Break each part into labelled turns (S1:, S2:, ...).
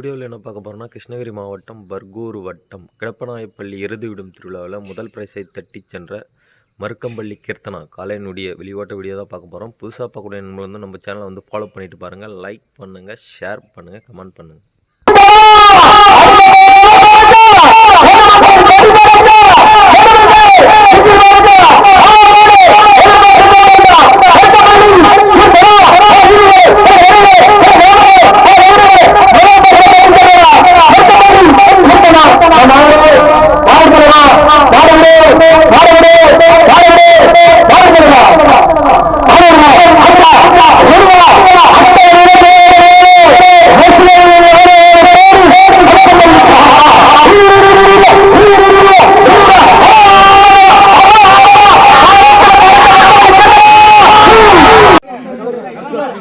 S1: வீடியோவில் என்ன பார்க்க போகிறோம்னா கிருஷ்ணகிரி மாவட்டம் பர்கூர் வட்டம் கிடப்பநாயப்பள்ளி எருது விடும் திருவிழாவில் முதல் பிரைஸை தட்டிச் சென்ற மருக்கம்பள்ளி கீர்த்தனா. காலையினுடைய வெளிவாட்ட வீடியோ தான் பார்க்க போகிறோம் புதுசாக பார்க்கக்கூடிய நண்பர் வந்து நம்ம சேனலை வந்து ஃபாலோ பண்ணிட்டு பாருங்கள் லைக் பண்ணுங்கள் ஷேர் பண்ணுங்கள் கமெண்ட் பண்ணுங்கள்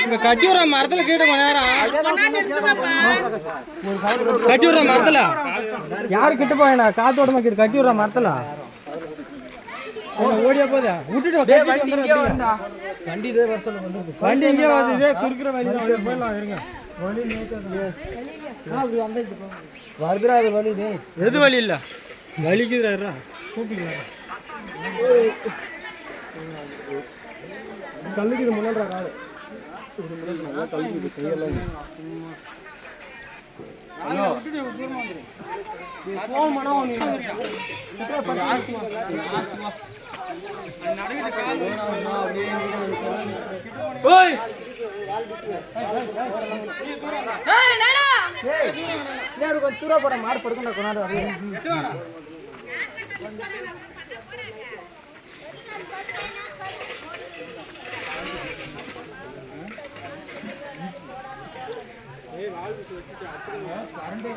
S2: இங்க கஜூர மரத்துல கேட்டு கொஞ்ச நேரம். கஜூர மரத்துல? யாரு கிட்ட போயனா காத்தோட மக்கள் கஜூர மரத்துல? ஓடியா போதா விட்டுட்டு வண்டி இதே வருஷம் வந்து. வண்டி இங்கே வருது இதே குறுக்குற வழி தான் அப்படியே போயிடலாம் இருங்க. வழி வருதுடா இது வழி எது வழி இல்ல? வலிக்குதுடா கூப்பிடுறா கல்லுக்கு இது முன்னாடி காடு கொஞ்சம் தூர போட. மாடு படுக்கணும் கொண்டாடு கரண்டே